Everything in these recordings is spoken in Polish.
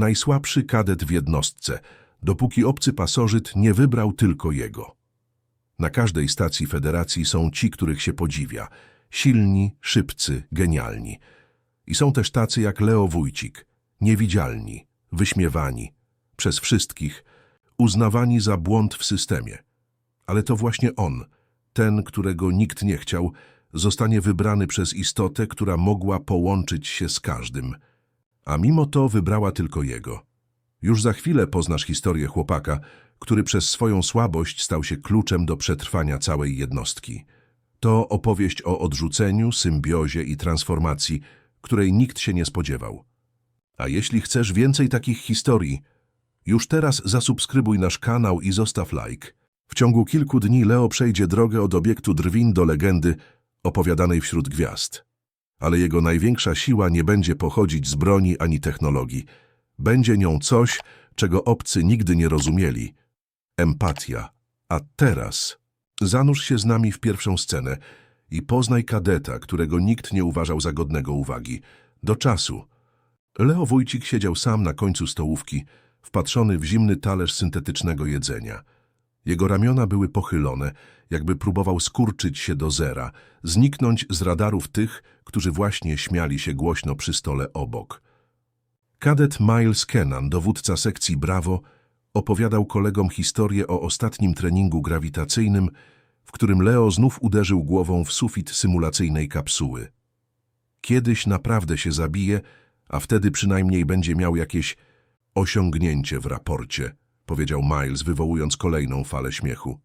najsłabszy kadet w jednostce, dopóki obcy pasożyt nie wybrał tylko jego. Na każdej stacji federacji są ci, których się podziwia. Silni, szybcy, genialni. I są też tacy jak Leo Wójcik, niewidzialni, wyśmiewani, przez wszystkich, uznawani za błąd w systemie. Ale to właśnie on, ten, którego nikt nie chciał, zostanie wybrany przez istotę, która mogła połączyć się z każdym. A mimo to wybrała tylko jego. Już za chwilę poznasz historię chłopaka, który przez swoją słabość stał się kluczem do przetrwania całej jednostki. To opowieść o odrzuceniu, symbiozie i transformacji, której nikt się nie spodziewał. A jeśli chcesz więcej takich historii, już teraz zasubskrybuj nasz kanał i zostaw like. W ciągu kilku dni Leo przejdzie drogę od obiektu drwin do legendy opowiadanej wśród gwiazd. Ale jego największa siła nie będzie pochodzić z broni ani technologii. Będzie nią coś, czego obcy nigdy nie rozumieli. Empatia. A teraz zanurz się z nami w pierwszą scenę i poznaj kadeta, którego nikt nie uważał za godnego uwagi. Do czasu. Leo Wójcik siedział sam na końcu stołówki, wpatrzony w zimny talerz syntetycznego jedzenia. Jego ramiona były pochylone, jakby próbował skurczyć się do zera, zniknąć z radarów tych, którzy właśnie śmiali się głośno przy stole obok. Kadet Miles Kennan, dowódca sekcji Bravo, opowiadał kolegom historię o ostatnim treningu grawitacyjnym, w którym Leo znów uderzył głową w sufit symulacyjnej kapsuły. Kiedyś naprawdę się zabije, a wtedy przynajmniej będzie miał jakieś osiągnięcie w raporcie, powiedział Miles, wywołując kolejną falę śmiechu.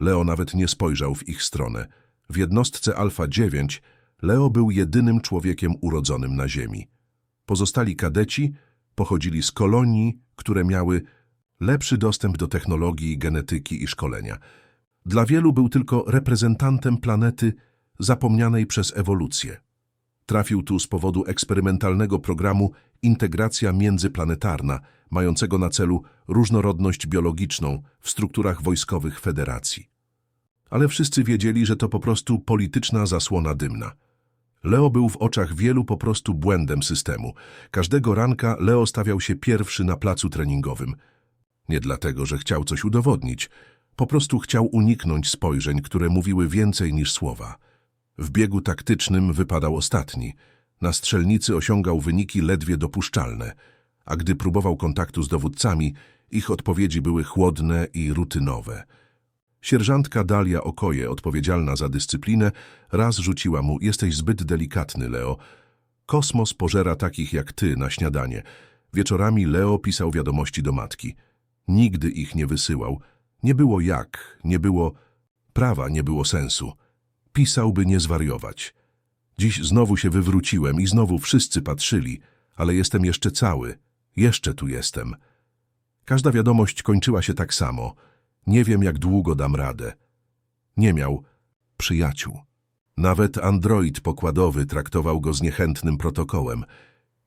Leo nawet nie spojrzał w ich stronę. W jednostce Alfa 9 Leo był jedynym człowiekiem urodzonym na Ziemi. Pozostali kadeci pochodzili z kolonii, które miały lepszy dostęp do technologii, genetyki i szkolenia. Dla wielu był tylko reprezentantem planety zapomnianej przez ewolucję. Trafił tu z powodu eksperymentalnego programu Integracja Międzyplanetarna, mającego na celu różnorodność biologiczną w strukturach wojskowych federacji. Ale wszyscy wiedzieli, że to po prostu polityczna zasłona dymna. Leo był w oczach wielu po prostu błędem systemu. Każdego ranka Leo stawiał się pierwszy na placu treningowym. Nie dlatego, że chciał coś udowodnić, po prostu chciał uniknąć spojrzeń, które mówiły więcej niż słowa. W biegu taktycznym wypadał ostatni. Na strzelnicy osiągał wyniki ledwie dopuszczalne, a gdy próbował kontaktu z dowódcami, ich odpowiedzi były chłodne i rutynowe. Sierżantka Dalia Okoje, odpowiedzialna za dyscyplinę, raz rzuciła mu – jesteś zbyt delikatny, Leo. Kosmos pożera takich jak ty na śniadanie. Wieczorami Leo pisał wiadomości do matki. Nigdy ich nie wysyłał. Nie było jak, nie było prawa, nie było sensu. Pisał, by nie zwariować. Dziś znowu się wywróciłem i znowu wszyscy patrzyli, ale jestem jeszcze cały. Jeszcze tu jestem. Każda wiadomość kończyła się tak samo. Nie wiem, jak długo dam radę. Nie miał przyjaciół. Nawet android pokładowy traktował go z niechętnym protokołem.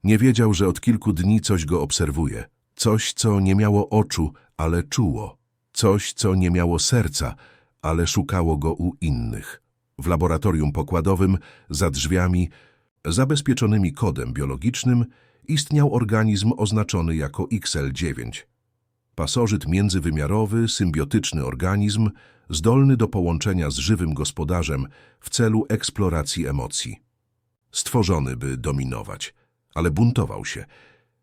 Nie wiedział, że od kilku dni coś go obserwuje. Coś, co nie miało oczu, ale czuło. Coś, co nie miało serca, ale szukało go u innych. W laboratorium pokładowym, za drzwiami, zabezpieczonymi kodem biologicznym, istniał organizm oznaczony jako XL9. Pasożyt międzywymiarowy, symbiotyczny organizm, zdolny do połączenia z żywym gospodarzem w celu eksploracji emocji. Stworzony, by dominować, ale buntował się.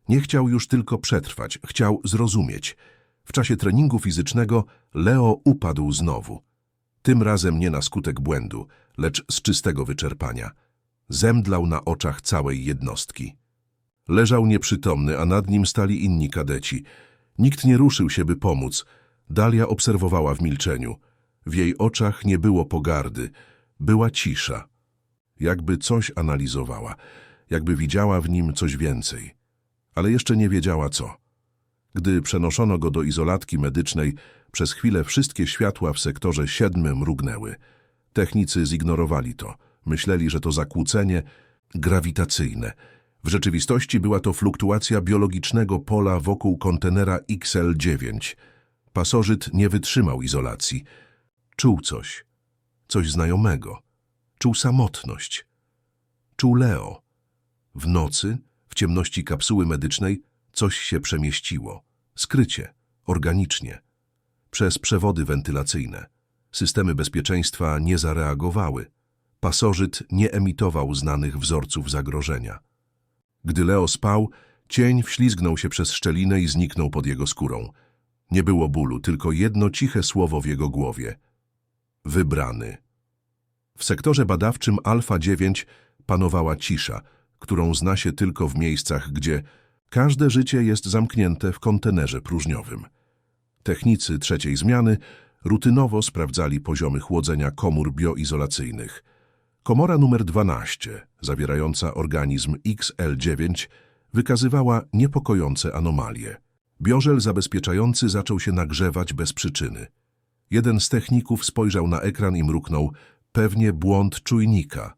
Nie chciał już tylko przetrwać, chciał zrozumieć. W czasie treningu fizycznego Leo upadł znowu. Tym razem nie na skutek błędu, lecz z czystego wyczerpania. Zemdlał na oczach całej jednostki. Leżał nieprzytomny, a nad nim stali inni kadeci. Nikt nie ruszył się, by pomóc. Dalia obserwowała w milczeniu. W jej oczach nie było pogardy, była cisza. Jakby coś analizowała, jakby widziała w nim coś więcej. Ale jeszcze nie wiedziała co. Gdy przenoszono go do izolatki medycznej, przez chwilę wszystkie światła w sektorze siedmym mrugnęły. Technicy zignorowali to. Myśleli, że to zakłócenie grawitacyjne. W rzeczywistości była to fluktuacja biologicznego pola wokół kontenera XL9. Pasożyt nie wytrzymał izolacji. Czuł coś. Coś znajomego. Czuł samotność. Czuł Leo. W nocy, w ciemności kapsuły medycznej, Coś się przemieściło. Skrycie, organicznie. Przez przewody wentylacyjne. Systemy bezpieczeństwa nie zareagowały. Pasożyt nie emitował znanych wzorców zagrożenia. Gdy Leo spał, cień wślizgnął się przez szczelinę i zniknął pod jego skórą. Nie było bólu, tylko jedno ciche słowo w jego głowie. Wybrany. W sektorze badawczym Alfa 9 panowała cisza, którą zna się tylko w miejscach, gdzie każde życie jest zamknięte w kontenerze próżniowym. Technicy trzeciej zmiany rutynowo sprawdzali poziomy chłodzenia komór bioizolacyjnych. Komora numer 12, zawierająca organizm XL9, wykazywała niepokojące anomalie. Biożel zabezpieczający zaczął się nagrzewać bez przyczyny. Jeden z techników spojrzał na ekran i mruknął pewnie błąd czujnika,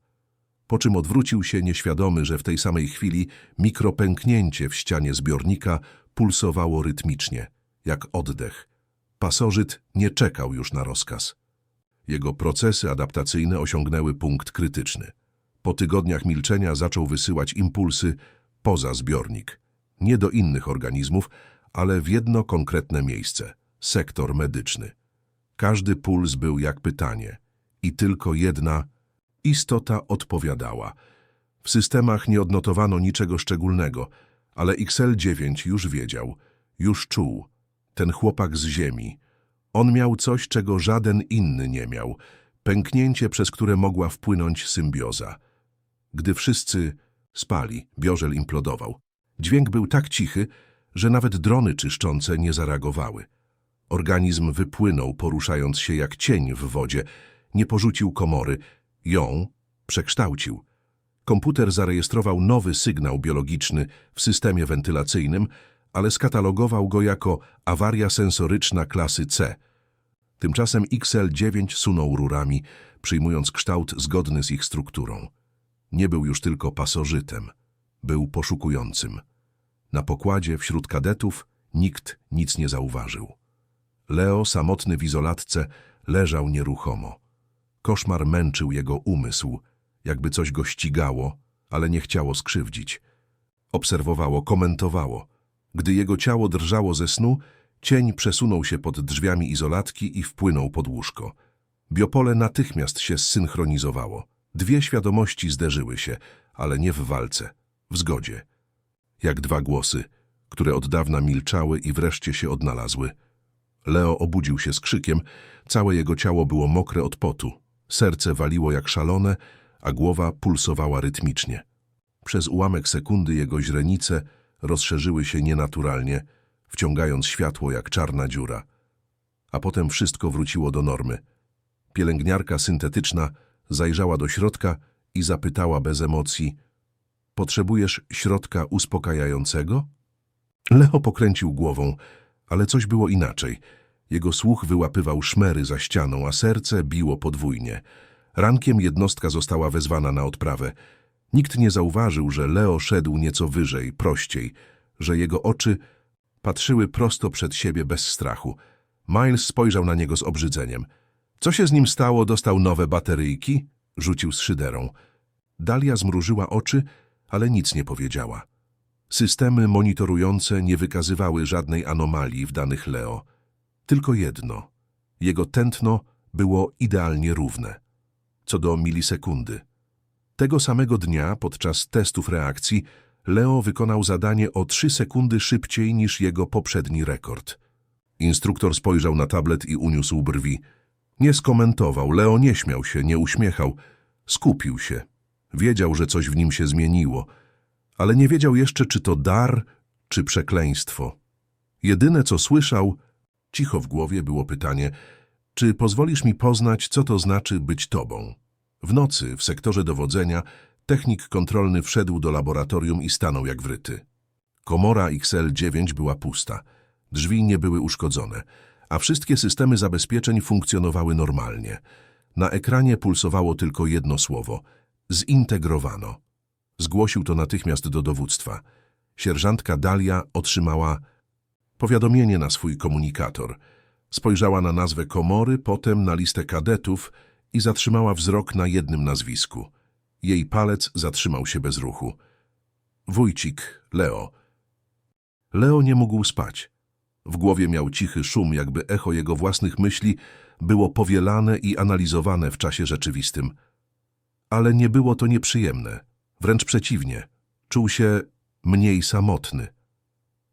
po czym odwrócił się nieświadomy, że w tej samej chwili mikropęknięcie w ścianie zbiornika pulsowało rytmicznie, jak oddech. Pasożyt nie czekał już na rozkaz. Jego procesy adaptacyjne osiągnęły punkt krytyczny. Po tygodniach milczenia zaczął wysyłać impulsy poza zbiornik. Nie do innych organizmów, ale w jedno konkretne miejsce – sektor medyczny. Każdy puls był jak pytanie i tylko jedna istota odpowiadała. W systemach nie odnotowano niczego szczególnego, ale XL9 już wiedział, już czuł. Ten chłopak z ziemi. On miał coś, czego żaden inny nie miał. Pęknięcie, przez które mogła wpłynąć symbioza. Gdy wszyscy spali, biożel implodował. Dźwięk był tak cichy, że nawet drony czyszczące nie zareagowały. Organizm wypłynął, poruszając się jak cień w wodzie. Nie porzucił komory, ją przekształcił. Komputer zarejestrował nowy sygnał biologiczny w systemie wentylacyjnym, ale skatalogował go jako awaria sensoryczna klasy C. Tymczasem XL9 sunął rurami, przyjmując kształt zgodny z ich strukturą. Nie był już tylko pasożytem, był poszukującym. Na pokładzie wśród kadetów nikt nic nie zauważył. Leo, samotny w izolatce, leżał nieruchomo. Koszmar męczył jego umysł, jakby coś go ścigało, ale nie chciało skrzywdzić. Obserwowało, komentowało. Gdy jego ciało drżało ze snu, cień przesunął się pod drzwiami izolatki i wpłynął pod łóżko. Biopole natychmiast się zsynchronizowało. Dwie świadomości zderzyły się, ale nie w walce, w zgodzie. Jak dwa głosy, które od dawna milczały i wreszcie się odnalazły. Leo obudził się z krzykiem, całe jego ciało było mokre od potu. Serce waliło jak szalone, a głowa pulsowała rytmicznie. Przez ułamek sekundy jego źrenice rozszerzyły się nienaturalnie, wciągając światło jak czarna dziura. A potem wszystko wróciło do normy. Pielęgniarka syntetyczna zajrzała do środka i zapytała bez emocji – Potrzebujesz środka uspokajającego? Leo pokręcił głową, ale coś było inaczej. Jego słuch wyłapywał szmery za ścianą, a serce biło podwójnie. Rankiem jednostka została wezwana na odprawę. Nikt nie zauważył, że Leo szedł nieco wyżej, prościej, że jego oczy patrzyły prosto przed siebie bez strachu. Miles spojrzał na niego z obrzydzeniem. Co się z nim stało? Dostał nowe bateryjki? Rzucił z szyderą. Dalia zmrużyła oczy, ale nic nie powiedziała. Systemy monitorujące nie wykazywały żadnej anomalii w danych Leo. Tylko jedno. Jego tętno było idealnie równe. Co do milisekundy. Tego samego dnia, podczas testów reakcji, Leo wykonał zadanie o trzy sekundy szybciej niż jego poprzedni rekord. Instruktor spojrzał na tablet i uniósł brwi. Nie skomentował, Leo nie śmiał się, nie uśmiechał. Skupił się. Wiedział, że coś w nim się zmieniło, ale nie wiedział jeszcze, czy to dar, czy przekleństwo. Jedyne, co słyszał, cicho w głowie było pytanie, czy pozwolisz mi poznać, co to znaczy być tobą? W nocy, w sektorze dowodzenia, technik kontrolny wszedł do laboratorium i stanął jak wryty. Komora XL-9 była pusta. Drzwi nie były uszkodzone, a wszystkie systemy zabezpieczeń funkcjonowały normalnie. Na ekranie pulsowało tylko jedno słowo – zintegrowano. Zgłosił to natychmiast do dowództwa. Sierżantka Dalia otrzymała powiadomienie na swój komunikator. Spojrzała na nazwę komory, potem na listę kadetów i zatrzymała wzrok na jednym nazwisku. Jej palec zatrzymał się bez ruchu. Wójcik, Leo. Leo nie mógł spać. W głowie miał cichy szum, jakby echo jego własnych myśli było powielane i analizowane w czasie rzeczywistym. Ale nie było to nieprzyjemne. Wręcz przeciwnie. Czuł się mniej samotny.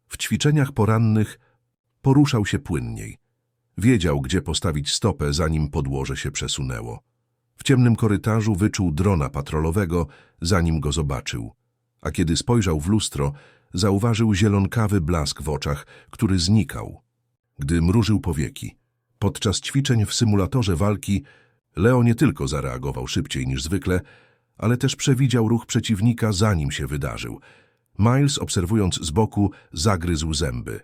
W ćwiczeniach porannych poruszał się płynniej. Wiedział, gdzie postawić stopę, zanim podłoże się przesunęło. W ciemnym korytarzu wyczuł drona patrolowego, zanim go zobaczył. A kiedy spojrzał w lustro, zauważył zielonkawy blask w oczach, który znikał, gdy mrużył powieki. Podczas ćwiczeń w symulatorze walki Leo nie tylko zareagował szybciej niż zwykle, ale też przewidział ruch przeciwnika, zanim się wydarzył. Miles, obserwując z boku, zagryzł zęby.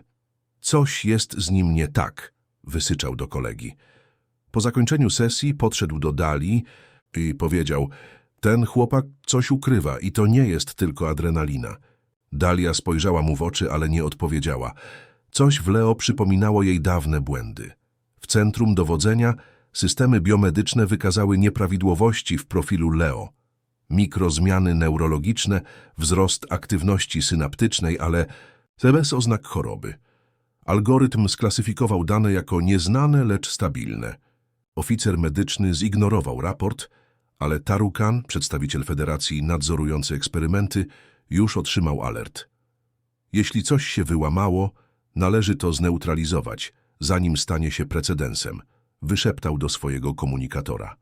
Coś jest z nim nie tak, wysyczał do kolegi. Po zakończeniu sesji podszedł do Dali i powiedział, ten chłopak coś ukrywa i to nie jest tylko adrenalina. Dalia spojrzała mu w oczy, ale nie odpowiedziała. Coś w Leo przypominało jej dawne błędy. W centrum dowodzenia systemy biomedyczne wykazały nieprawidłowości w profilu Leo. Mikrozmiany neurologiczne, wzrost aktywności synaptycznej, ale bez oznak choroby. Algorytm sklasyfikował dane jako nieznane, lecz stabilne. Oficer medyczny zignorował raport, ale Tarukan, przedstawiciel federacji nadzorujący eksperymenty, już otrzymał alert. Jeśli coś się wyłamało, należy to zneutralizować, zanim stanie się precedensem, wyszeptał do swojego komunikatora.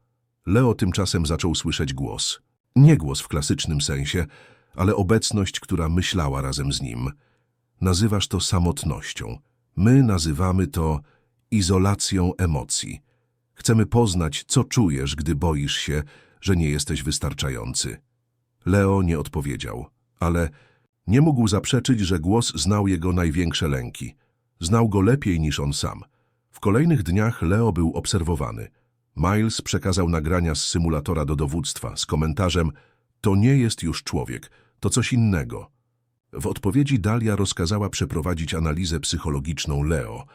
Leo tymczasem zaczął słyszeć głos. Nie głos w klasycznym sensie, ale obecność, która myślała razem z nim. Nazywasz to samotnością. My nazywamy to izolacją emocji. Chcemy poznać, co czujesz, gdy boisz się, że nie jesteś wystarczający. Leo nie odpowiedział, ale nie mógł zaprzeczyć, że głos znał jego największe lęki. Znał go lepiej niż on sam. W kolejnych dniach Leo był obserwowany. Miles przekazał nagrania z symulatora do dowództwa z komentarzem To nie jest już człowiek, to coś innego. W odpowiedzi Dalia rozkazała przeprowadzić analizę psychologiczną Leo,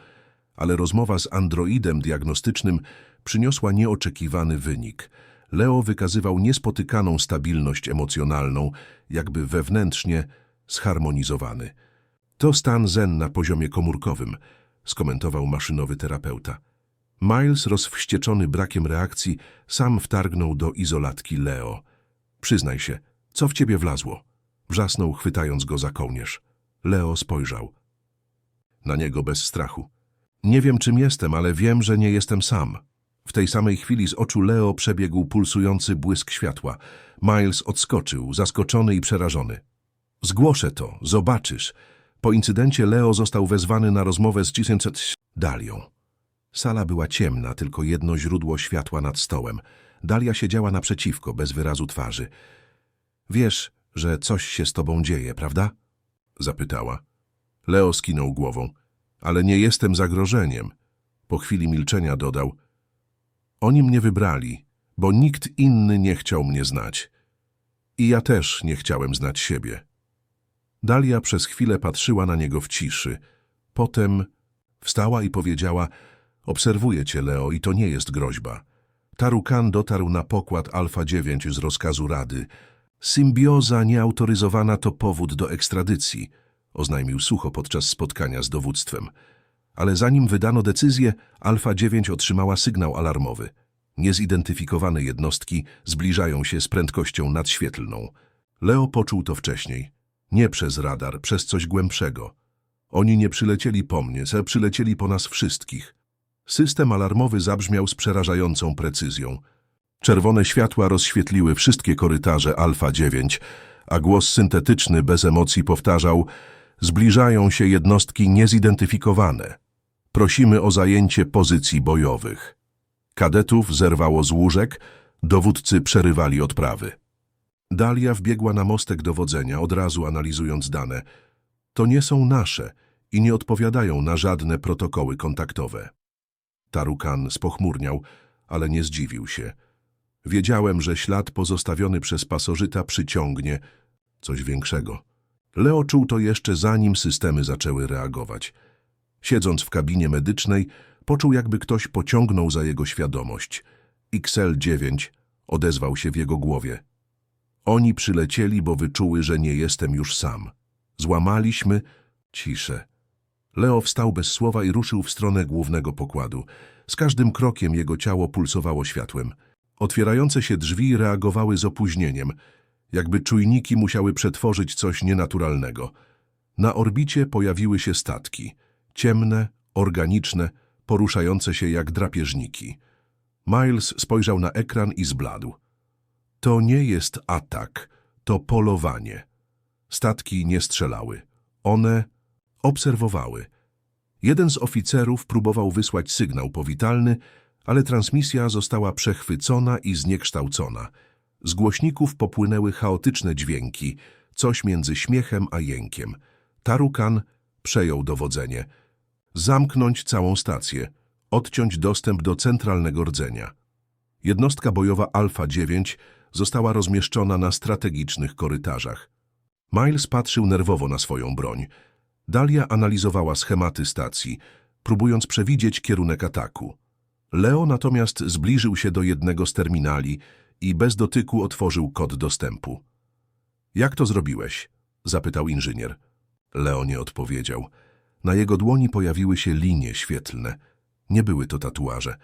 ale rozmowa z androidem diagnostycznym przyniosła nieoczekiwany wynik. Leo wykazywał niespotykaną stabilność emocjonalną, jakby wewnętrznie zharmonizowany. To stan zen na poziomie komórkowym, skomentował maszynowy terapeuta. Miles, rozwścieczony brakiem reakcji, sam wtargnął do izolatki Leo. Przyznaj się, co w ciebie wlazło? Wrzasnął, chwytając go za kołnierz. Leo spojrzał. Na niego bez strachu. Nie wiem, czym jestem, ale wiem, że nie jestem sam. W tej samej chwili z oczu Leo przebiegł pulsujący błysk światła. Miles odskoczył, zaskoczony i przerażony. Zgłoszę to, zobaczysz. Po incydencie Leo został wezwany na rozmowę z 900 Dalią. Sala była ciemna, tylko jedno źródło światła nad stołem. Dalia siedziała naprzeciwko, bez wyrazu twarzy. Wiesz, że coś się z tobą dzieje, prawda? Zapytała. Leo skinął głową. Ale nie jestem zagrożeniem. Po chwili milczenia dodał. Oni mnie wybrali, bo nikt inny nie chciał mnie znać. I ja też nie chciałem znać siebie. Dalia przez chwilę patrzyła na niego w ciszy. Potem wstała i powiedziała, obserwuję cię, Leo, i to nie jest groźba. Tarukan dotarł na pokład Alfa 9 z rozkazu Rady. Symbioza nieautoryzowana to powód do ekstradycji, oznajmił sucho podczas spotkania z dowództwem. Ale zanim wydano decyzję, Alfa 9 otrzymała sygnał alarmowy. Niezidentyfikowane jednostki zbliżają się z prędkością nadświetlną. Leo poczuł to wcześniej. Nie przez radar, przez coś głębszego. Oni nie przylecieli po mnie, se przylecieli po nas wszystkich. System alarmowy zabrzmiał z przerażającą precyzją. Czerwone światła rozświetliły wszystkie korytarze Alfa 9, a głos syntetyczny bez emocji powtarzał Zbliżają się jednostki niezidentyfikowane. Prosimy o zajęcie pozycji bojowych. Kadetów zerwało z łóżek, dowódcy przerywali odprawy. Dalia wbiegła na mostek dowodzenia, od razu analizując dane. To nie są nasze i nie odpowiadają na żadne protokoły kontaktowe. Tarukan spochmurniał, ale nie zdziwił się. Wiedziałem, że ślad pozostawiony przez pasożyta przyciągnie coś większego. Leo czuł to jeszcze zanim systemy zaczęły reagować. Siedząc w kabinie medycznej, poczuł jakby ktoś pociągnął za jego świadomość. XL-9 odezwał się w jego głowie. Oni przylecieli, bo wyczuły, że nie jestem już sam. Złamaliśmy, Ciszę. Leo wstał bez słowa i ruszył w stronę głównego pokładu. Z każdym krokiem jego ciało pulsowało światłem. Otwierające się drzwi reagowały z opóźnieniem, jakby czujniki musiały przetworzyć coś nienaturalnego. Na orbicie pojawiły się statki. Ciemne, organiczne, poruszające się jak drapieżniki. Miles spojrzał na ekran i zbladł. To nie jest atak, to polowanie. Statki nie strzelały. One obserwowały. Jeden z oficerów próbował wysłać sygnał powitalny, ale transmisja została przechwycona i zniekształcona. Z głośników popłynęły chaotyczne dźwięki, coś między śmiechem a jękiem. Tarukan przejął dowodzenie. Zamknąć całą stację, odciąć dostęp do centralnego rdzenia. Jednostka bojowa Alfa 9 została rozmieszczona na strategicznych korytarzach. Miles patrzył nerwowo na swoją broń. Dalia analizowała schematy stacji, próbując przewidzieć kierunek ataku. Leo natomiast zbliżył się do jednego z terminali i bez dotyku otworzył kod dostępu. Jak to zrobiłeś? zapytał inżynier. Leo nie odpowiedział. Na jego dłoni pojawiły się linie świetlne. Nie były to tatuaże.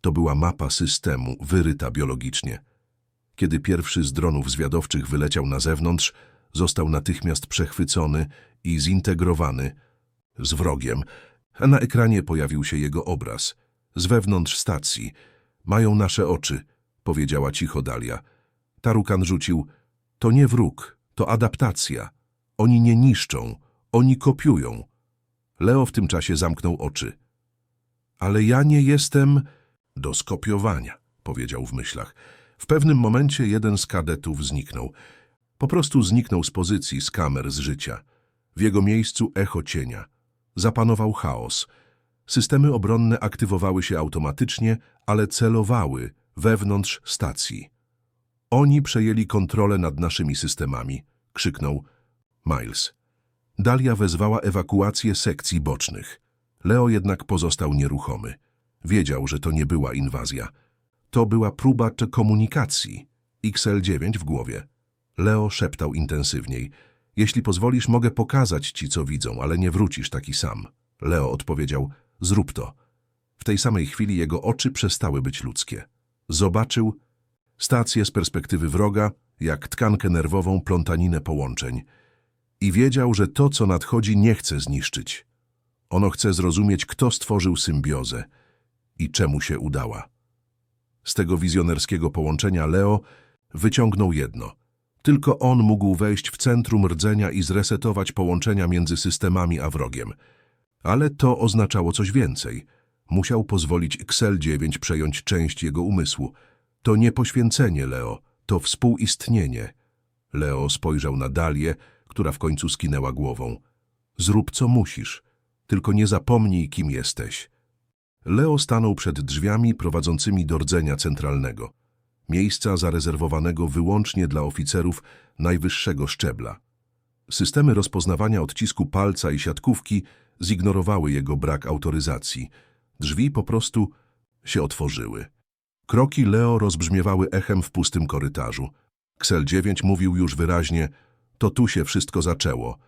To była mapa systemu, wyryta biologicznie. Kiedy pierwszy z dronów zwiadowczych wyleciał na zewnątrz, został natychmiast przechwycony i zintegrowany z wrogiem, a na ekranie pojawił się jego obraz. Z wewnątrz stacji. Mają nasze oczy, powiedziała cicho Dalia. Tarukan rzucił, to nie wróg, to adaptacja. Oni nie niszczą, oni kopiują. Leo w tym czasie zamknął oczy. Ale ja nie jestem do skopiowania, powiedział w myślach. W pewnym momencie jeden z kadetów zniknął. Po prostu zniknął z pozycji, z kamer, z życia. W jego miejscu echo cienia. Zapanował chaos. Systemy obronne aktywowały się automatycznie, ale celowały wewnątrz stacji. Oni przejęli kontrolę nad naszymi systemami, krzyknął Miles. Dalia wezwała ewakuację sekcji bocznych. Leo jednak pozostał nieruchomy. Wiedział, że to nie była inwazja. To była próba komunikacji. XL-9 w głowie. Leo szeptał intensywniej. Jeśli pozwolisz, mogę pokazać ci, co widzą, ale nie wrócisz taki sam. Leo odpowiedział, zrób to. W tej samej chwili jego oczy przestały być ludzkie. Zobaczył stację z perspektywy wroga, jak tkankę nerwową plątaninę połączeń. I wiedział, że to, co nadchodzi, nie chce zniszczyć. Ono chce zrozumieć, kto stworzył symbiozę i czemu się udała. Z tego wizjonerskiego połączenia Leo wyciągnął jedno. Tylko on mógł wejść w centrum rdzenia i zresetować połączenia między systemami a wrogiem. Ale to oznaczało coś więcej. Musiał pozwolić XL-9 przejąć część jego umysłu. To nie poświęcenie, Leo, to współistnienie. Leo spojrzał na Dalię, która w końcu skinęła głową. Zrób co musisz, tylko nie zapomnij, kim jesteś. Leo stanął przed drzwiami prowadzącymi do rdzenia centralnego, miejsca zarezerwowanego wyłącznie dla oficerów najwyższego szczebla. Systemy rozpoznawania odcisku palca i siatkówki zignorowały jego brak autoryzacji. Drzwi po prostu się otworzyły. Kroki Leo rozbrzmiewały echem w pustym korytarzu. Ksel 9 mówił już wyraźnie, to tu się wszystko zaczęło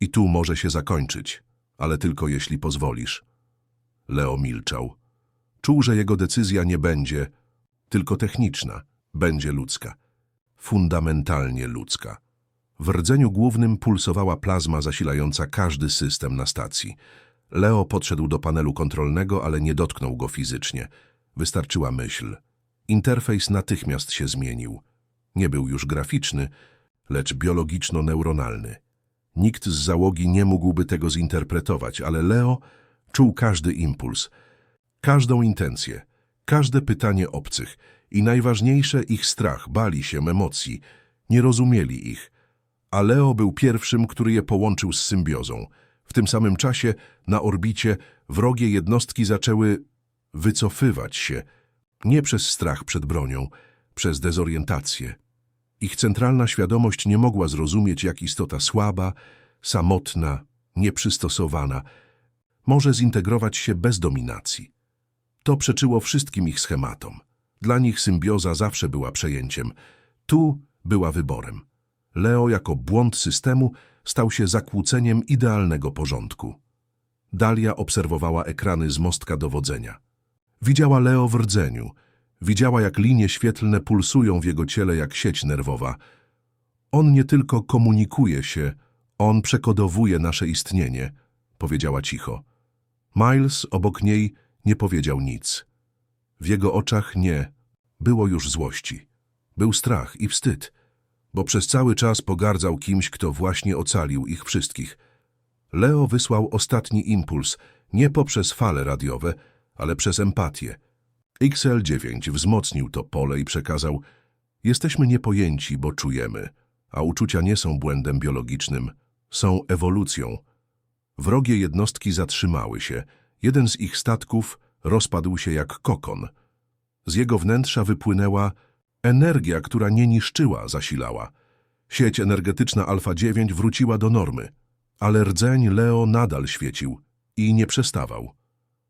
i tu może się zakończyć, ale tylko jeśli pozwolisz. Leo milczał. Czuł, że jego decyzja nie będzie tylko techniczna, będzie ludzka. Fundamentalnie ludzka. W rdzeniu głównym pulsowała plazma zasilająca każdy system na stacji. Leo podszedł do panelu kontrolnego, ale nie dotknął go fizycznie. Wystarczyła myśl. Interfejs natychmiast się zmienił. Nie był już graficzny, lecz biologiczno-neuronalny. Nikt z załogi nie mógłby tego zinterpretować, ale Leo czuł każdy impuls, każdą intencję, każde pytanie obcych i najważniejsze ich strach, bali się emocji, nie rozumieli ich. A Leo był pierwszym, który je połączył z symbiozą. W tym samym czasie na orbicie wrogie jednostki zaczęły wycofywać się, nie przez strach przed bronią, przez dezorientację. Ich centralna świadomość nie mogła zrozumieć, jak istota słaba, samotna, nieprzystosowana może zintegrować się bez dominacji. To przeczyło wszystkim ich schematom. Dla nich symbioza zawsze była przejęciem. Tu była wyborem. Leo jako błąd systemu stał się zakłóceniem idealnego porządku. Dalia obserwowała ekrany z mostka dowodzenia. Widziała Leo w rdzeniu. Widziała, jak linie świetlne pulsują w jego ciele jak sieć nerwowa. On nie tylko komunikuje się, on przekodowuje nasze istnienie, powiedziała cicho. Miles obok niej nie powiedział nic. W jego oczach nie było już złości. Był strach i wstyd, bo przez cały czas pogardzał kimś, kto właśnie ocalił ich wszystkich. Leo wysłał ostatni impuls, nie poprzez fale radiowe, ale przez empatię. XL9 wzmocnił to pole i przekazał Jesteśmy niepojęci, bo czujemy, a uczucia nie są błędem biologicznym, są ewolucją. Wrogie jednostki zatrzymały się. Jeden z ich statków rozpadł się jak kokon. Z jego wnętrza wypłynęła energia, która nie niszczyła, zasilała. Sieć energetyczna Alfa 9 wróciła do normy, ale rdzeń Leo nadal świecił i nie przestawał.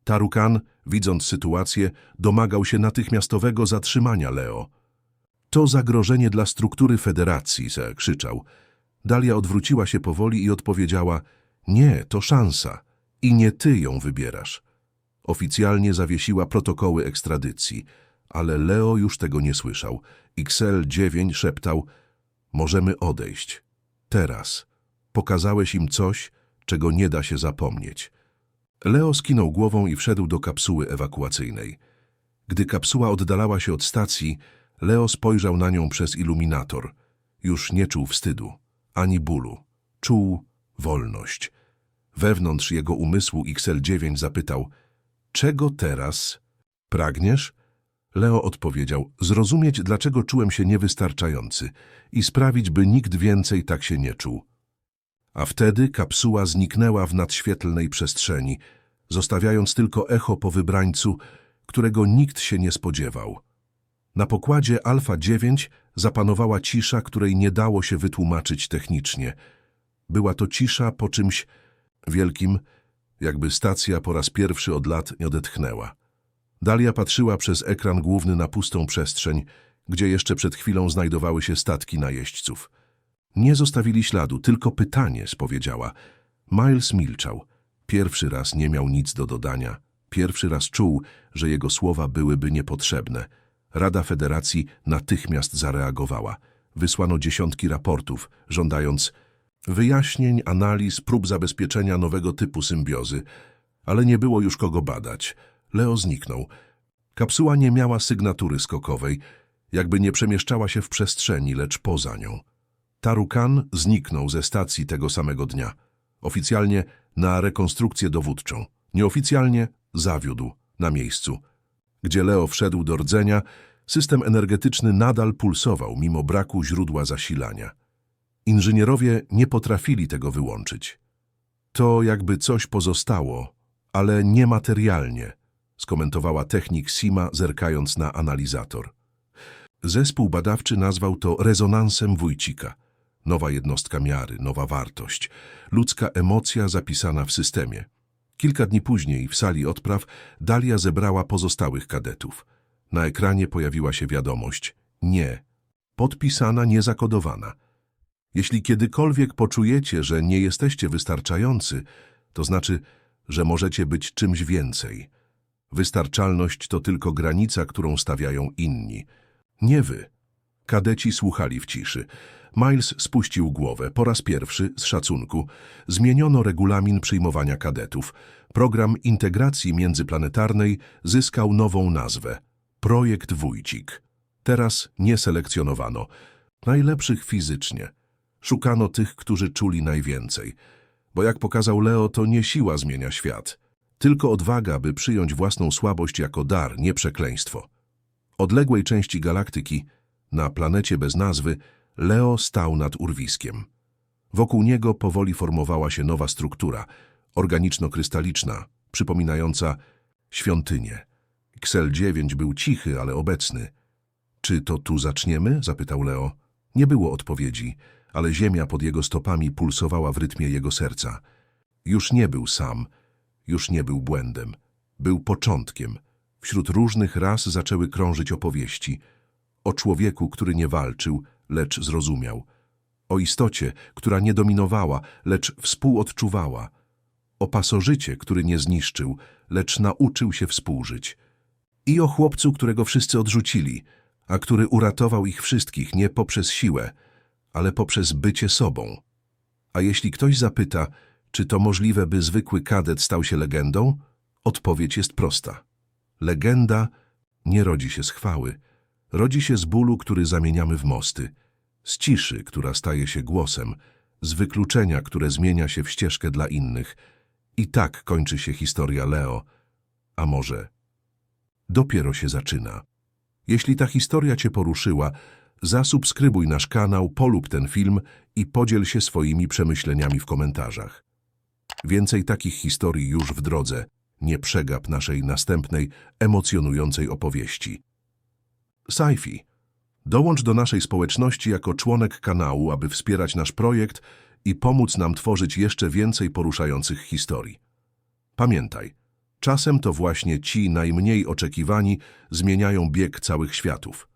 Tarukan, widząc sytuację, domagał się natychmiastowego zatrzymania Leo. To zagrożenie dla struktury federacji, krzyczał. Dalia odwróciła się powoli i odpowiedziała, nie, to szansa i nie ty ją wybierasz. Oficjalnie zawiesiła protokoły ekstradycji, ale Leo już tego nie słyszał. XL9 szeptał, możemy odejść. Teraz. Pokazałeś im coś, czego nie da się zapomnieć. Leo skinął głową i wszedł do kapsuły ewakuacyjnej. Gdy kapsuła oddalała się od stacji, Leo spojrzał na nią przez iluminator. Już nie czuł wstydu, ani bólu. Czuł wolność. Wewnątrz jego umysłu XL9 zapytał, czego teraz pragniesz? Leo odpowiedział, zrozumieć, dlaczego czułem się niewystarczający i sprawić, by nikt więcej tak się nie czuł. A wtedy kapsuła zniknęła w nadświetlnej przestrzeni, zostawiając tylko echo po wybrańcu, którego nikt się nie spodziewał. Na pokładzie Alfa 9 zapanowała cisza, której nie dało się wytłumaczyć technicznie. Była to cisza po czymś wielkim, jakby stacja po raz pierwszy od lat nie odetchnęła. Dalia patrzyła przez ekran główny na pustą przestrzeń, gdzie jeszcze przed chwilą znajdowały się statki najeźdźców. Nie zostawili śladu, tylko pytanie, spowiedziała. Miles milczał. Pierwszy raz nie miał nic do dodania. Pierwszy raz czuł, że jego słowa byłyby niepotrzebne. Rada Federacji natychmiast zareagowała. Wysłano dziesiątki raportów, żądając wyjaśnień, analiz, prób zabezpieczenia nowego typu symbiozy, ale nie było już kogo badać. Leo zniknął. Kapsuła nie miała sygnatury skokowej, jakby nie przemieszczała się w przestrzeni, lecz poza nią. Tarukan zniknął ze stacji tego samego dnia. Oficjalnie na rekonstrukcję dowódczą. Nieoficjalnie zawiódł na miejscu. Gdzie Leo wszedł do rdzenia, system energetyczny nadal pulsował mimo braku źródła zasilania. Inżynierowie nie potrafili tego wyłączyć. To jakby coś pozostało, ale niematerialnie, skomentowała technik Sima, zerkając na analizator. Zespół badawczy nazwał to rezonansem Wójcika. Nowa jednostka miary, nowa wartość, ludzka emocja zapisana w systemie. Kilka dni później w sali odpraw Dalia zebrała pozostałych kadetów. Na ekranie pojawiła się wiadomość nie, podpisana, niezakodowana. Jeśli kiedykolwiek poczujecie, że nie jesteście wystarczający, to znaczy, że możecie być czymś więcej. Wystarczalność to tylko granica, którą stawiają inni. Nie wy. Kadeci słuchali w ciszy. Miles spuścił głowę. Po raz pierwszy, z szacunku, zmieniono regulamin przyjmowania kadetów. Program integracji międzyplanetarnej zyskał nową nazwę. Projekt Wójcik. Teraz nie selekcjonowano. Najlepszych fizycznie. Szukano tych, którzy czuli najwięcej. Bo jak pokazał Leo, to nie siła zmienia świat. Tylko odwaga, by przyjąć własną słabość jako dar, nie przekleństwo. Odległej części galaktyki, na planecie bez nazwy, Leo stał nad urwiskiem. Wokół niego powoli formowała się nowa struktura, organiczno-krystaliczna, przypominająca świątynię. XL9 był cichy, ale obecny. Czy to tu zaczniemy? zapytał Leo. Nie było odpowiedzi, ale ziemia pod jego stopami pulsowała w rytmie jego serca. Już nie był sam, już nie był błędem. Był początkiem. Wśród różnych ras zaczęły krążyć opowieści. O człowieku, który nie walczył, lecz zrozumiał. O istocie, która nie dominowała, lecz współodczuwała. O pasożycie, który nie zniszczył, lecz nauczył się współżyć. I o chłopcu, którego wszyscy odrzucili, a który uratował ich wszystkich nie poprzez siłę, ale poprzez bycie sobą. A jeśli ktoś zapyta, czy to możliwe, by zwykły kadet stał się legendą, odpowiedź jest prosta. Legenda nie rodzi się z chwały, rodzi się z bólu, który zamieniamy w mosty, z ciszy, która staje się głosem, z wykluczenia, które zmienia się w ścieżkę dla innych. I tak kończy się historia Leo, a może dopiero się zaczyna. Jeśli ta historia Cię poruszyła, zasubskrybuj nasz kanał, polub ten film i podziel się swoimi przemyśleniami w komentarzach. Więcej takich historii już w drodze. Nie przegap naszej następnej, emocjonującej opowieści. Sci-fi. Dołącz do naszej społeczności jako członek kanału, aby wspierać nasz projekt i pomóc nam tworzyć jeszcze więcej poruszających historii. Pamiętaj, czasem to właśnie ci najmniej oczekiwani zmieniają bieg całych światów.